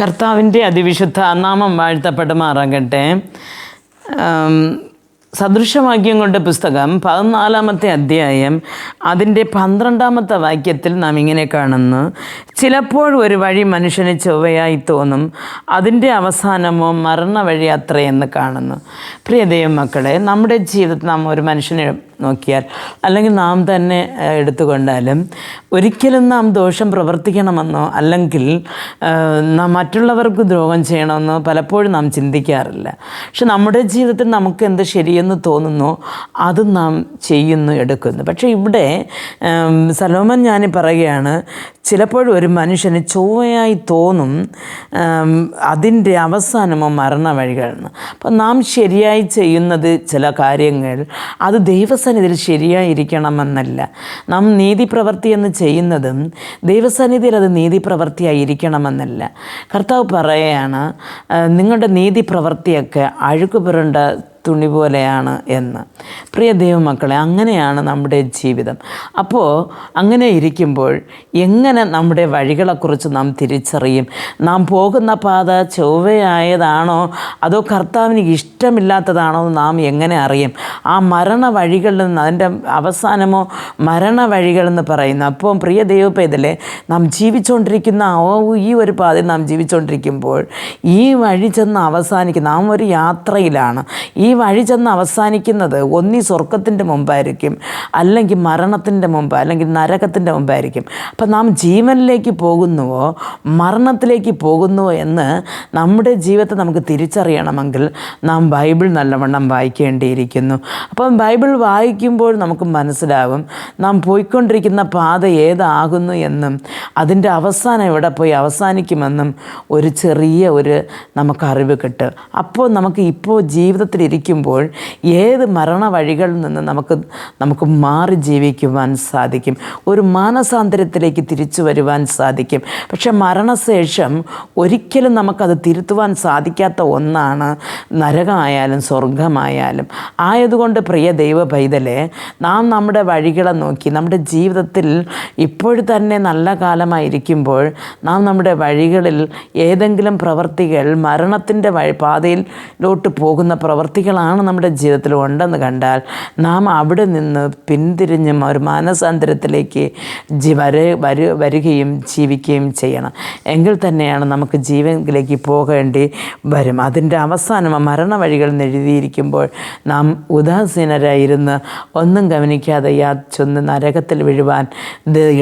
കർത്താവിന്റെ അതിവിശുദ്ധ നാമം വാഴ്ത്തപ്പെടുമാറാകട്ടെ സദൃശവാക്യം കൊണ്ട് പുസ്തകം പതിനാലാമത്തെ അധ്യായം അതിന്റെ പന്ത്രണ്ടാമത്തെ വാക്യത്തിൽ നാം ഇങ്ങനെ കാണുന്നു. ചിലപ്പോൾ ഒരു വഴി മനുഷ്യന് ചൊവ്വയായി തോന്നും അതിന്റെ അവസാനമോ മരണ വഴി അത്രയെന്ന് കാണുന്നു. പ്രിയ ദൈവമക്കളെ നമ്മുടെ ജീവിതത്തിൽ നാം ഒരു മനുഷ്യനെ നോക്കിയാൽ. അല്ലെങ്കിൽ നാം തന്നെ എടുത്തുകൊണ്ടാലും ഒരിക്കലും നാം ദോഷം പ്രവർത്തിക്കണമെന്നോ അല്ലെങ്കിൽ നാം മറ്റുള്ളവർക്ക് ദ്രോഹം ചെയ്യണമെന്നോ പലപ്പോഴും നാം ചിന്തിക്കാറില്ല. പക്ഷെ നമ്മുടെ ജീവിതത്തിൽ നമുക്ക് എന്ത് ശരിയെന്ന് തോന്നുന്നു അത് നാം ചെയ്യുന്നു എടുക്കുന്നു. പക്ഷേ ഇവിടെ സലോമൻ ഞാൻ പറയുകയാണ് ചിലപ്പോഴും ഒരു മനുഷ്യന് ചൊവ്വയായി തോന്നും അതിന്റെ അവസാനമോ മരണ വഴികളാണ് അപ്പം നാം ശരിയായി ചെയ്യുന്നത് ചില കാര്യങ്ങൾ അത് ദൈവസന്നിധിയിൽ ശരിയായിരിക്കണമെന്നല്ല. നാം നീതി പ്രവൃത്തി എന്ന് ചെയ്യുന്നതും ദൈവസന്നിധിയിൽ അത് നീതി പ്രവൃത്തിയായിരിക്കണമെന്നല്ല കർത്താവ് പറയുകയാണ് നിങ്ങളുടെ നീതി പ്രവൃത്തിയൊക്കെ അഴുക്ക് പുരണ്ട തുണി പോലെയാണ് എന്ന്. പ്രിയ ദൈവമക്കളെ അങ്ങനെയാണ് നമ്മുടെ ജീവിതം. അപ്പോൾ അങ്ങനെ ഇരിക്കുമ്പോൾ എങ്ങനെ നമ്മുടെ വഴികളെക്കുറിച്ച് നാം തിരിച്ചറിയും? നാം പോകുന്ന പാത ചൊവ്വയായതാണോ? അതോ കർത്താവിന് ഇഷ്ടമില്ലാത്തതാണോ എന്ന് നാം എങ്ങനെ അറിയും? ആ മരണ വഴികളിൽ നിന്ന് അതിന്റെ അവസാനമോ മരണ വഴികളെന്ന് പറയുന്നു അപ്പോൾ പ്രിയ ദൈവപേതലെ നാം ജീവിച്ചുകൊണ്ടിരിക്കുന്ന ഈ ഒരു പാതയിൽ നാം ജീവിച്ചുകൊണ്ടിരിക്കുമ്പോൾ ഈ വഴി ചെന്ന് അവസാനിക്കുന്ന നാം ഒരു യാത്രയിലാണ്. ഈ വഴി ചെന്ന് അവസാനിക്കുന്നത് ഒന്നീ സ്വർഗത്തിന്റെ മുമ്പായിരിക്കും അല്ലെങ്കിൽ മരണത്തിന്റെ മുമ്പ് അല്ലെങ്കിൽ നരകത്തിന്റെ മുമ്പായിരിക്കും. അപ്പം നാം ജീവനിലേക്ക് പോകുന്നുവോ മരണത്തിലേക്ക് പോകുന്നുവോ എന്ന് നമ്മുടെ ജീവിതത്തെ നമുക്ക് തിരിച്ചറിയണമെങ്കിൽ നാം ബൈബിൾ നല്ലവണ്ണം വായിക്കേണ്ടിയിരിക്കുന്നു. അപ്പം ബൈബിൾ വായിക്കുമ്പോൾ നമുക്ക് മനസ്സിലാവും നാം പോയിക്കൊണ്ടിരിക്കുന്ന പാത ഏതാകുന്നു എന്നും അതിന്റെ അവസാനം എവിടെ പോയി അവസാനിക്കുമെന്നും ഒരു ചെറിയ ഒരു നമുക്ക് അറിവ് കിട്ടും. അപ്പോൾ നമുക്ക് ഇപ്പോൾ ജീവിതത്തിലിരിക്കുമ്പോൾ ഏത് മരണ വഴികളിൽ നിന്ന് നമുക്ക് നമുക്ക് മാറി ജീവിക്കുവാൻ സാധിക്കും? ഒരു മാനസാന്തരത്തിലേക്ക് തിരിച്ചു വരുവാൻ സാധിക്കും. പക്ഷെ മരണശേഷം ഒരിക്കലും നമുക്കത് തിരുത്തുവാൻ സാധിക്കാത്ത ഒന്നാണ് നരകമായാലും സ്വർഗമായാലും ആയതുകൊണ്ട് പ്രിയ ദൈവ പൈതലെ നാം നമ്മുടെ വഴികളെ നോക്കി നമ്മുടെ ജീവിതത്തിൽ ഇപ്പോൾ തന്നെ നല്ല കാലമായിരിക്കുമ്പോൾ നാം നമ്മുടെ വഴികളിൽ ഏതെങ്കിലും പ്രവർത്തികൾ മരണത്തിന്റെ വഴി പാതയിലോട്ട് പോകുന്ന പ്രവർത്തികളാണ് നമ്മുടെ ജീവിതത്തിൽ ഉണ്ടെന്ന് കണ്ടാൽ നാം അവിടെ നിന്ന് പിന്തിരിഞ്ഞും ഒരു മാനസാന്തരത്തിലേക്ക് വര വരു വരികയും ജീവിക്കുകയും ചെയ്യണം. എങ്കിൽ തന്നെയാണ് നമുക്ക് ജീവനിലേക്ക് പോകേണ്ടി വരും. അതിന്റെ അവസാനം മരണ വഴികൾ എഴുതിയിരിക്കുമ്പോൾ നാം ഉദാസീനരായിരുന്ന് ഒന്നും ഗമനിക്കാതെ യാ ചൊന്ന് നരകത്തിൽ വിഴുവാൻ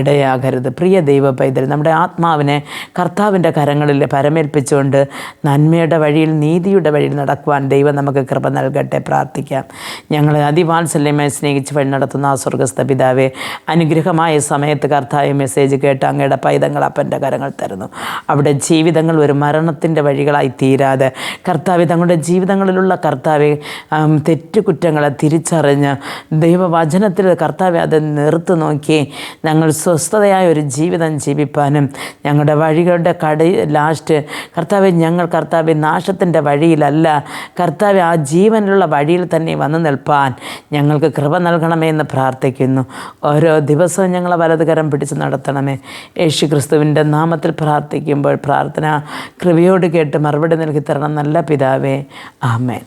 ഇടയാകരുത്. പ്രിയ ദൈവ പൈതൽ നമ്മുടെ ആത്മാവിനെ കർത്താവിന്റെ കരങ്ങളിൽ പരമേൽപ്പിച്ചുകൊണ്ട് നന്മയുടെ വഴിയിൽ നീതിയുടെ വഴിയിൽ നടക്കുവാൻ ദൈവം നമുക്ക് കൃപ നൽകട്ടെ പ്രാർത്ഥിക്കാം. ഞങ്ങൾ അതിവാത്സല്യമായി സ്നേഹിച്ച് വഴി നടത്തുന്ന ആ സ്വർഗസ്ഥ പിതാവെ അനുഗ്രഹമായ സമയത്ത് കർത്താവ് മെസ്സേജ് കേട്ട് അങ്ങയുടെ പൈതങ്ങൾ അപ്പന്റെ കരങ്ങൾ തരുന്നു. അവിടെ ജീവിതങ്ങൾ ഒരു മരണത്തിന്റെ വഴികളായി തീരാതെ കർത്താവ് തങ്ങളുടെ ജീവിതങ്ങളിലുള്ള കർത്താവ് തെറ്റുകുറ്റങ്ങളെ തിരിച്ചറിഞ്ഞ് ദൈവവചനത്തിൽ കർത്താവ് അത് നിർത്തു നോക്കി ഞങ്ങൾ സ്വസ്ഥതയായ ഒരു ജീവിതം ജീവിപ്പാനും ഞങ്ങളുടെ വഴികളുടെ കടി ലാസ്റ്റ് കർത്താവ് ഞങ്ങൾ കർത്താവ് നാശത്തിന്റെ വഴിയിലല്ല. കർത്താവ് ആ ജീവനിലുള്ള വഴിയിൽ തന്നെ വന്നു നിൽപ്പാൻ ഞങ്ങൾക്ക് കൃപ നൽകണമേ എന്ന് പ്രാർത്ഥിക്കുന്നു. ഓരോ ദിവസവും ഞങ്ങളെ വലതുകരം പിടിച്ച് നടത്തണമേ. യേശു ക്രിസ്തുവിന്റെ നാമത്തിൽ പ്രാർത്ഥിക്കുമ്പോൾ പ്രാർത്ഥന കൃപയോട് കേട്ട് മറുപടി നൽകി തരണം. നല്ല പിതാവേ ആമേൻ.